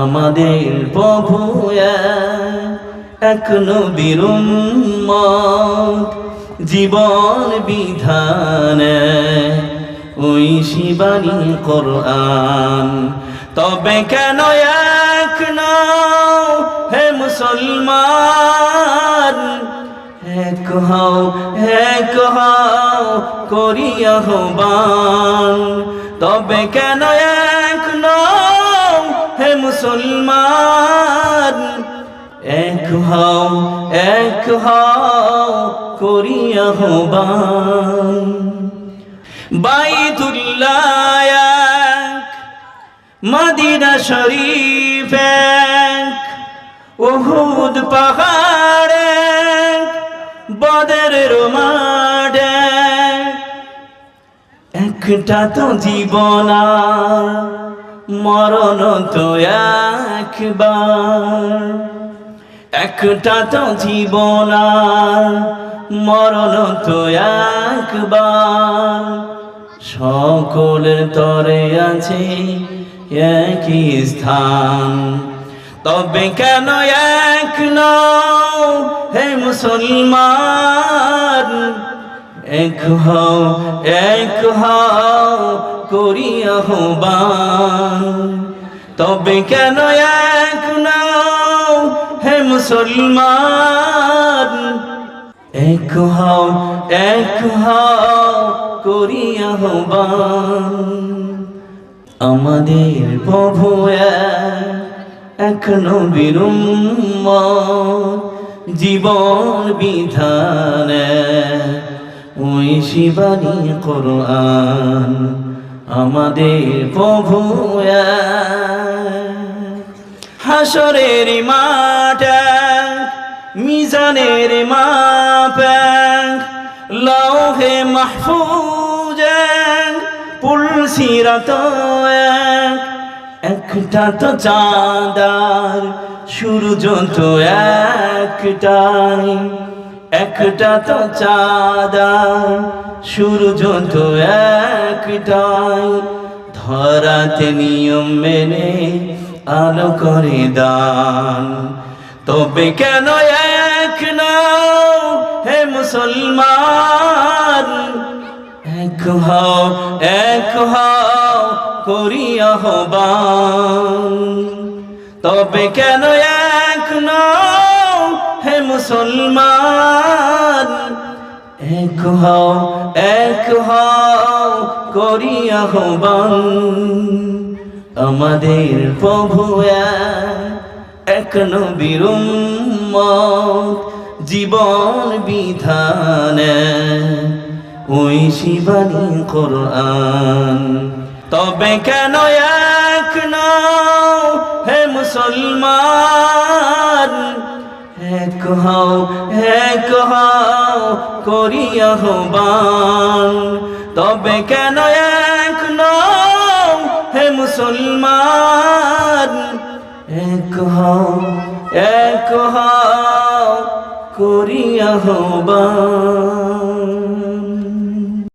আমাদের প্রভু এক নবীর উম্মত, জীবন বিধানে ওই শিবানী কোরআন। তবে কেন এক নাও হে মুসলমান? এক হও এক হও করিয়া হবান তবে কেন এক নও হে মুসলমান এক হও এক হও করিয়া হবান। বাইতুল্লাহ মদিনা শরীফ এক, উহুদ পাহাড় এক, বদরের মাঠ একটা তো জীবন মরণ তো একবার। একটা তো জীবন মরণ তো একবার। সকলের তরে আছে একই স্থান। তবে কেন এক নও হে মুসলমান? এক হও এক হও, করিয়া হবান তবে কেন এক নাও হে মুসলমান? এক হও এক হও, করিয়া হবান আমাদের প্রভু এক নবীর জীবন বিধানে ওই শিবানী কোরআন আমাদের প্রভু হাসরের মাঠ মিজানের মাপ এক, লৌহে মাহফুজ পুলসিরাত এক। একটা তো চাঁদার সূর্য তো একটাই। একটা তো চাঁদার সূর্য তো একটাই। ধরাতে নিয়ম মেনে আলো করে দান। তবে কেন এক নাও হে মুসলমান? এক হও এক হও করিয়া হবান তবে কেন এক নও হে মুসলমান এক হও এক হও করিয়া হবান। আমাদের প্রভু এক, নবীর জীবন বিধানে ওই শিবানী কোরআন। তবে কেন এক নাও হে মুসলমান এক হও এক হও করিয়া হবান। তবে কেন এক নও হে মুসলমান? এক হও এক হও করিয়া হবান।